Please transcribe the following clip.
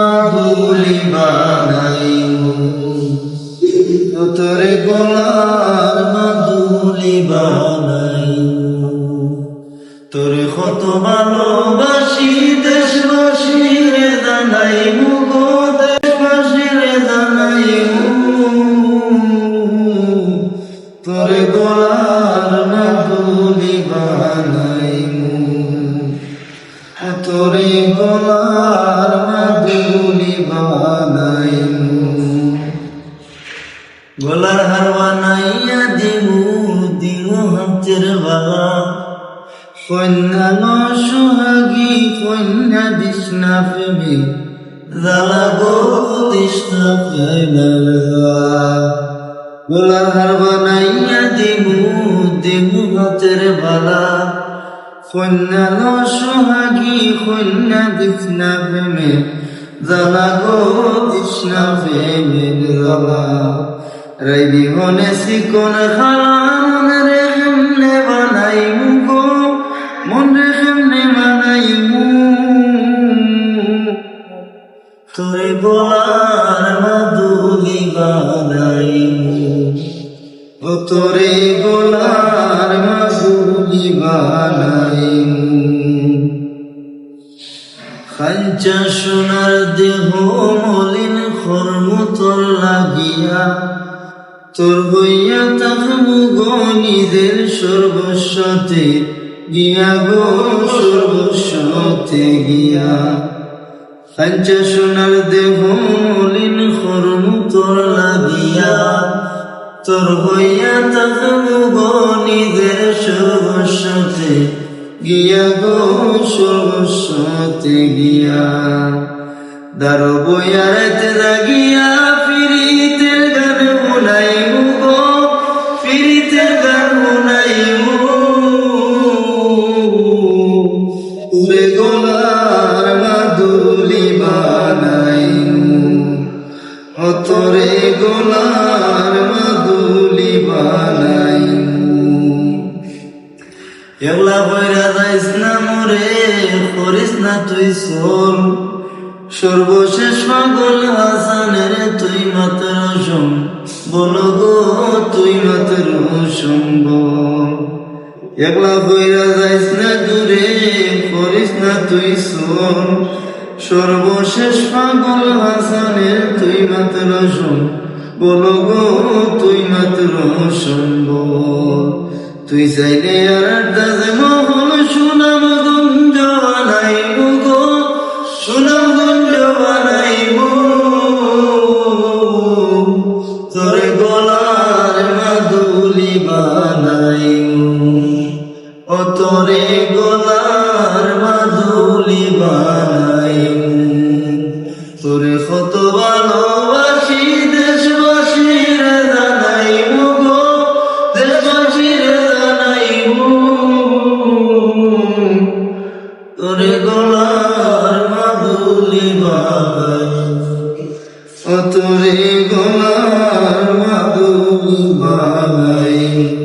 মাদুলি বানাইমু। তোরে গোলার মাদুলি বানাইমু। তোরে কত ভালোবাসি, দেশবাসী রে জানাইমু গো, দেশবাসী রে জানাইমু। গোলার মাদুলি বানাইমু। তোরে গোলার মাদুলি বানাইমু গলার হার বানাইয়া দিমু দিমু হাতের বাবা কন্যা নসহাগী কন্যা দিসনা প্রেমী। জ্বালা গো প্রেমের গলার হার বানাইয়া দিমু দিমু হাতের বালা। কন্যা নসহাগী কন্যা দিসনা প্রেমে জ্বালা গো দিসনা প্রেমের জ্বালা রবি হনে সিকন খালা মন রে হেমনে বানাই মুগো মন রে হেমনে বানাই মু তোরে ও তোরে গোলার মাদুলি বানাই খাঞ্চা সোনার দেহ মলিন খর্মতর লাগিয়া, তোর হইয়া তাহবু গণিদের সর্বস্বতে গিয়া গো, সর্বস্বতে গিয়া। খাঞ্চা সোনার দেহ মলিন খর্মতর লাগিয়া। তোর হইয়া তাহবু গণিদের সর্বস্বতে গিয়া গো সর্বস্বতে গিয়া। দার গান গান গোলার মাদুলি এগুলা বইরা যাইস না মোরে, করিস না তুই সোল সর্বশেষ পাগল হাসানের তুই মাত্র সম বল গো, তুই মাত্র সম্ভব একলা বইরা যাইস না দূরে, করিস না তুই সোল সর্বশেষ পাগল হাসানের তুই মাত্র সম বল গো, তুই মাত্র সম্ভব তুই চাইলে আর দাজে মোহন সুনাম অতরে গোলার মাধুরী বালাই